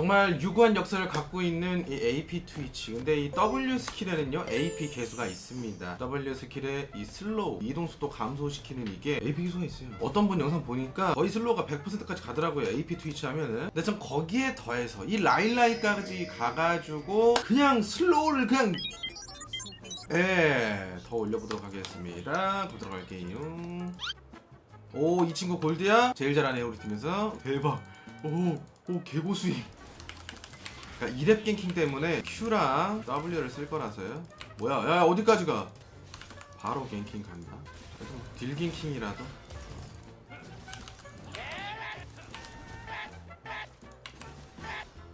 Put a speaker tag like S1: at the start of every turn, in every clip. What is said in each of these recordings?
S1: 정말 유구한 역사를 갖고 있는 이 AP 트위치 근데 이 W 스킬에는요 AP 개수가 있습니다 W 스킬의 이 슬로우 이동 속도 감소시키는 이게 AP 개수가 있어요 어떤 분 영상 보니까 거의 슬로우가 100%까지 가더라고요 AP 트위치 하면은 근데 전 거기에 더해서 이 라일라이까지 가가지고 그냥 슬로우를 그냥 예, 더 올려보도록 하겠습니다. 보도록 할게요. 오, 이 친구 골드야? 제일 잘하네요, 우리 팀에서. 대박. 오, 오, 개고수임. 그러니까 2렙 갱킹 때문에 Q랑 W를 쓸 거라서요. 뭐야, 야, 어디까지 가? 바로 갱킹 간다. 그래도 딜 갱킹이라도.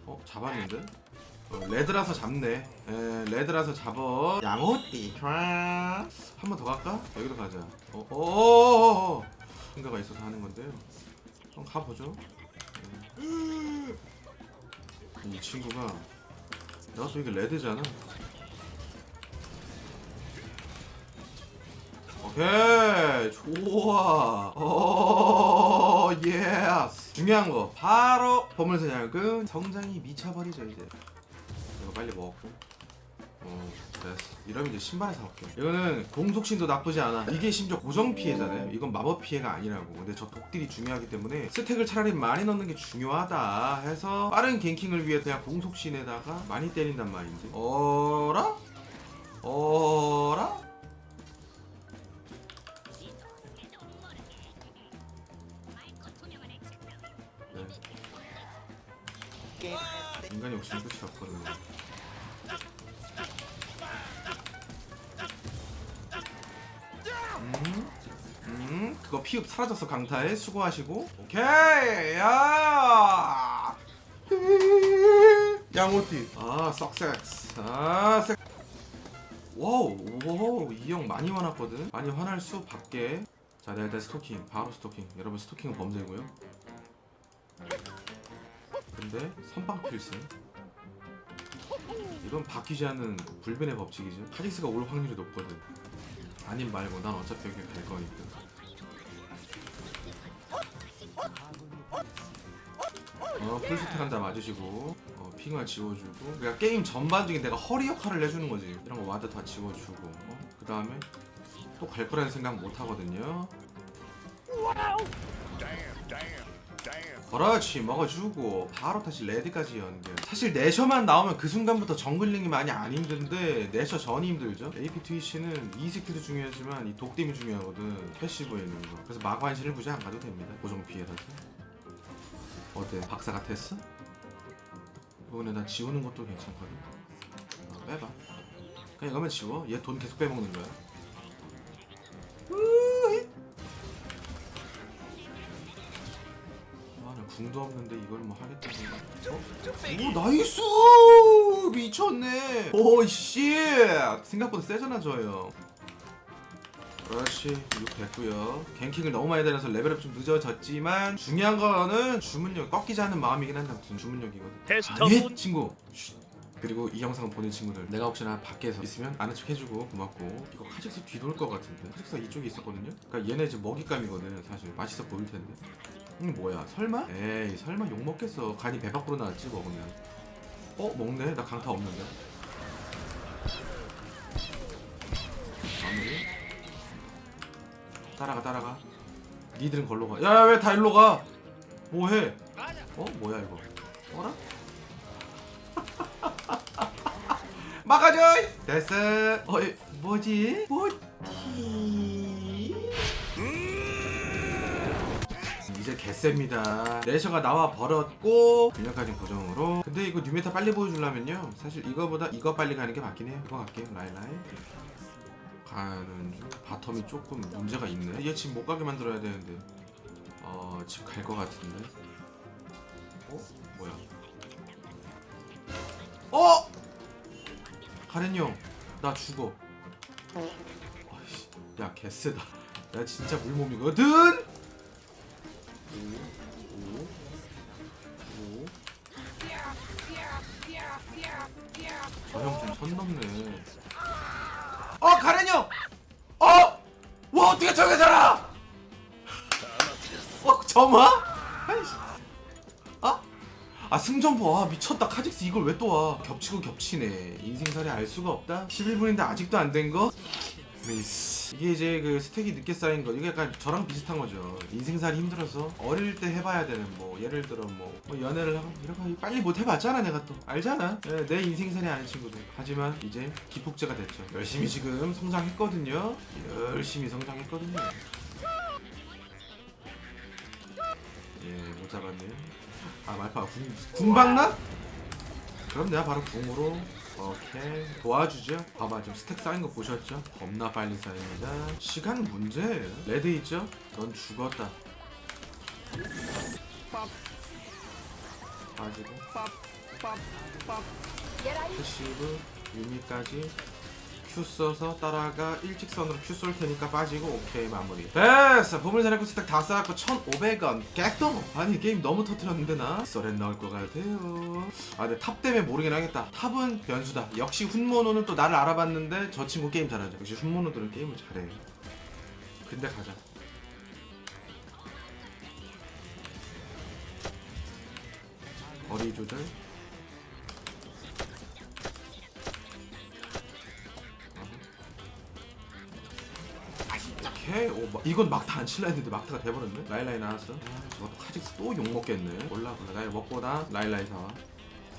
S1: 어, 잡았는데? 어, 레드라서 잡네. 에, 레드라서 잡어. 양호띠. 한번 더 갈까? 여기로 가자. 어, 어, 어, 어, 어. 생각가 있어서 하는 건데요. 한번 가보죠. 네. 이 친구가 또 이게 레드잖아. 오케이 좋아. 오 예스. 중요한 거 바로 보물사냥은 성장이 미쳐버리죠 이제. 이거 빨리 먹었고 어 됐어 이러면 이제 신발을 사올게 이거는 공속신도 나쁘지 않아 이게 심지어 고정 피해잖아요 이건 마법 피해가 아니라고 근데 저 독딜이 중요하기 때문에 스택을 차라리 많이 넣는 게 중요하다 해서 빠른 갱킹을 위해 그냥 공속신에다가 많이 때린단 말인지 어라? 어라? 네. 인간이 욕심 끝이 없거든요. 그거 피읍 사라졌어 강타에 수고하시고. 오케이, 야. 양호티. 아, 석섹스. 아, 섹. 와우, 오, 이형 많이 화났거든. 많이 화날 수 밖에. 자, 내가 일단 스토킹, 바로 스토킹. 여러분 스토킹은 범죄고요. 근데 선빵 필승 이건 바뀌지 않는 불변의 법칙이죠 카직스가 올 확률이 높거든 아님 말고 난 어차피 여기 갈 거니까 어 풀스택 한다 맞으시고 어 핑을 지워주고. 그러니까 게임 전반적인 내가 허리 역할을 해주는 거지. 이런 거 와드 다 지워주고. 어? 그 다음에 또 갈 거라는 생각 못 하거든요. 그렇지 먹어주고. 바로 다시 레드까지 연결. 사실 내셔만 나오면 그 순간부터 정글링이 많이 안 힘든데 내셔 전이 힘들죠. AP 트위치는 이 스킬도 중요하지만 이 독댐이 중요하거든 패시브에 있는 거. 그래서 마관실을 굳이 안 가도 됩니다. 고정 피해라서 어때? 박사 같았어? 이번에 나 지우는 것도 괜찮거든. 어, 빼봐. 그냥 이거면 지워. 얘 돈 계속 빼먹는 거야. 아나 궁도 없는데 이걸 뭐 하겠다고. 어? 오 나이스! 미쳤네! 오 씨! 생각보다 세잖아 저요 그렇지 6 됐고요. 갱킹을 너무 많이 다녀서 레벨업 좀 늦어졌지만 중요한 거는 주문력 꺾이지 않는 마음이긴 한다 무슨 주문력이거든
S2: 문.
S1: 친구. 쉿. 그리고 이 영상을 보는 친구들. 내가 혹시나 밖에서 있으면 아는 척 해주고 고맙고. 이거 카직스 뒤돌 것 같은데? 카직스가 이쪽에 있었거든요? 그러니까 얘네 지금 먹잇감이거든 사실. 맛있어 보일 텐데. 음 뭐야? 설마? 에이 설마 욕 먹겠어. 간이 배 밖으로 나왔지 먹으면. 어 먹네. 나 강타 없는데? 마무리 따라가 따라가 니들은 걸로 가 야야 왜 다 일로 가 뭐해 어 뭐야 이거 어라? 막아줘! 됐어. 어, 이, 뭐지? 뭐지? 이제 개셉니다. 내셔가 나와 버렸고 분량까지 고정으로. 근데 이거 뉴메타 빨리 보여주려면요. 사실 이거보다 이거 빨리 가는 게 맞긴 해요. 이거 갈게요. 라이라이. 가는 중. 바텀이 조금 문제가 있네. 얘집못 가게 만들어야 되는데. 어, 집갈것 같은데. 어? 뭐야? 어! 가렌 형, 나 죽어. 아이씨, 야 개쎄다. 나 진짜 물몸이거든. 오. 저형 좀 선 넘네. 어 가렌 형. 어, 와 어떻게 저기 살아? 어? 아이씨. 어? 아 승전보 아 미쳤다 카직스 이걸 왜 또 와 겹치고 겹치네 인생살이 알 수가 없다 11분인데 아직도 안 된 거? 미스 이게 이제 그 스택이 늦게 쌓인 거 이게 약간 저랑 비슷한 거죠. 인생살이 힘들어서 어릴 때 해봐야 되는 뭐 예를 들어 뭐, 뭐 연애를 하고 거 빨리 못 해봤잖아 내가 또. 알잖아. 예, 내 인생살이 아는 친구들. 하지만 이제 기폭제가 됐죠. 열심히 지금 성장했거든요. 열심히 성장했거든요. 예, 못 잡았네요. 아, 말파 궁, 궁 박나? 그럼 내가 바로 궁으로 오케이 도와주죠. 봐봐 지금 스택 쌓인 거 보셨죠? 겁나 빨리 쌓입니다. 시간 문제예요. 레드 있죠? 넌 죽었다. 빠지고 패시브 유미까지 Q 써서 따라가 일직선으로 Q 쏠 테니까 빠지고 오케이 마무리. 됐어. 보물자리고 스택 다 쌓았고 1500원. 깨똥 아니 게임 너무 터트렸는데 나? 썰엔 나올 것 같아요. 아 근데 탑 때문에 모르긴 하겠다. 탑은 변수다. 역시 훈모노는 또 나를 알아봤는데 저 친구 게임 잘하죠. 역시 훈모노들은 게임을 잘해. 근데 가자. 거리 조절 오케이 오, 마- 이건 막타 안 칠라 했는데 막타가 돼버렸네. 라일라이 나왔어 아, 저것도 카직스 또 욕먹겠네. 몰라 몰라. 나 이거 먹보다 라일라이 사와.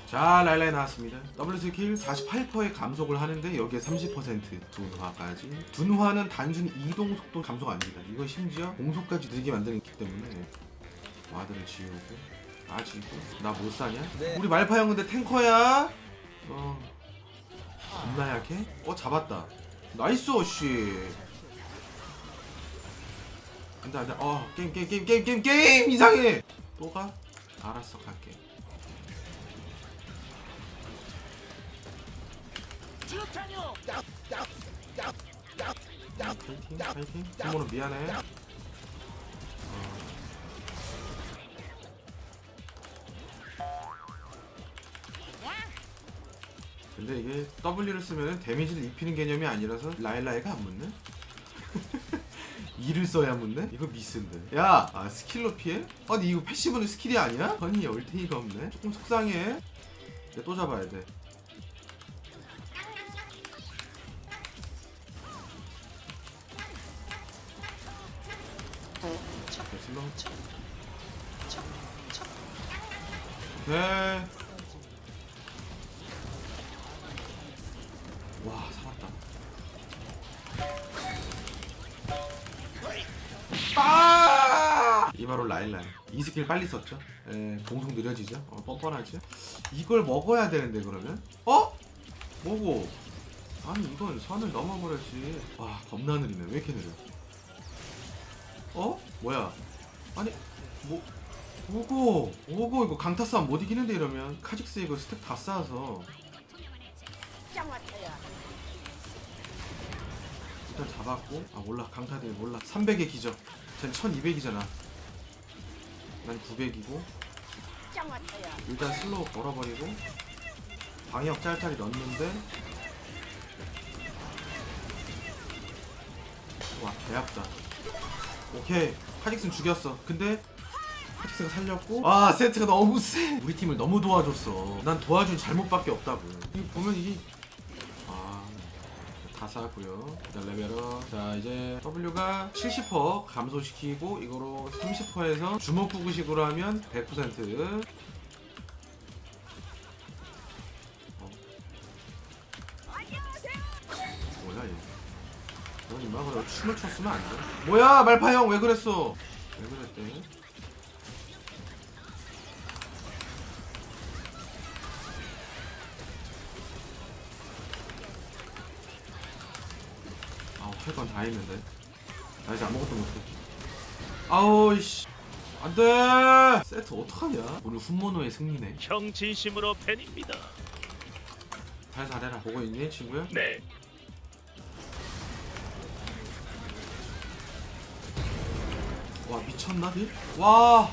S1: 자 라일라이 나왔습니다. 스킬 48%의 감속을 하는데 여기에 30% 둔화까지. 둔화는 단순히 이동 속도 감소가 아닙니다. 이건 심지어 공속까지 늘게 만드는 기 때문에 와드를 지우고 아지고. 나 못 사냐?
S2: 네.
S1: 우리 말파 형 근데 탱커야? 어. 겁나 약해? 어 잡았다. 나이스 씨 안돼 안돼. 어 게임 게임 게임 게임 게임 게임! 이상해! 또 가? 알았어 갈게. 파이팅 파이팅. 팀모는 미안해. 어. 근데 이게 W를 쓰면 데미지를 입히는 개념이 아니라서 라일라이가 안 붙네? 이를 써야 묻네? 이거 미스인데 야! 아 스킬로 피해? 아니 이거 패시브는 스킬이 아니야? 아니 얼테이가 없네 조금 속상해 이제 또 잡아야 돼 슬로우 오케이 와 바로 라일라이 이 스킬 빨리 썼죠? 에 공속 느려지죠? 어, 뻔뻔하죠? 이걸 먹어야 되는데 그러면? 어? 뭐고? 아니 이건 선을 넘어버렸지. 와 겁나 느리네. 왜 이렇게 느려? 어? 뭐야? 아니 뭐 오고? 오고? 이거 강타 싸움 못 이기는데 이러면? 카직스 이거 스택 다 쌓아서. 일단 잡았고 아 몰라. 강타들 몰라. 300의 기적. 쟨 1200이잖아 난 900이고 일단 슬로우 걸어버리고 방역 짤짤이 넣는데 와 개아프다. 오케이 카직스는 죽였어. 근데 카직스가 살렸고 아 세트가 너무 세. 우리 팀을 너무 도와줬어. 난 도와준 잘못밖에 없다고. 이 보면 이게 아 다 쌓았고요 레벨업 자 이제 W가 70% 감소시키고 이거로 30%에서 주먹 구구식으로 하면 100% 어. 뭐야 얘넌 이마 그래 춤을 췄으면 안 돼. 뭐야 말파 형 왜 그랬어? 왜 그랬대? 할 건 다 했는데. 나 이제 아무것도 못해. 아우 이씨. 안돼. 세트 어떡하냐? 오늘 훈모노의 승리네.
S3: 형 진심으로 팬입니다.
S1: 잘 잘해라. 보고 있니 친구야?
S3: 네.
S1: 와 미쳤나 니? 와.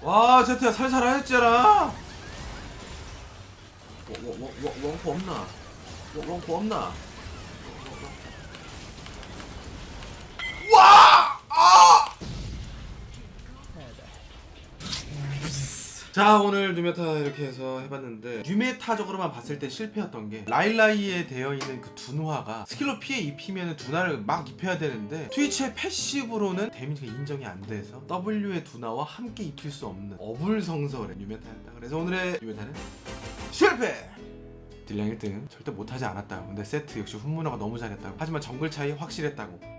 S1: 와 세트야 살살 했잖아. 원코 없나? 워, 원코 없나? 자 오늘 뉴메타 이렇게 해서 해봤는데 뉴메타적으로만 봤을 때 실패였던 게 라일라이에 되어 있는 그 둔화가 스킬로 피해 입히면 둔화를 막 입혀야 되는데 트위치의 패시브로는 데미지가 인정이 안 돼서 W의 둔화와 함께 입힐 수 없는 어불성설의 뉴메타였다. 그래서 오늘의 뉴메타는 실패! 딜량 1등 절대 못하지 않았다고. 근데 세트 역시 훈문어가 너무 잘했다고. 하지만 정글 차이 확실했다고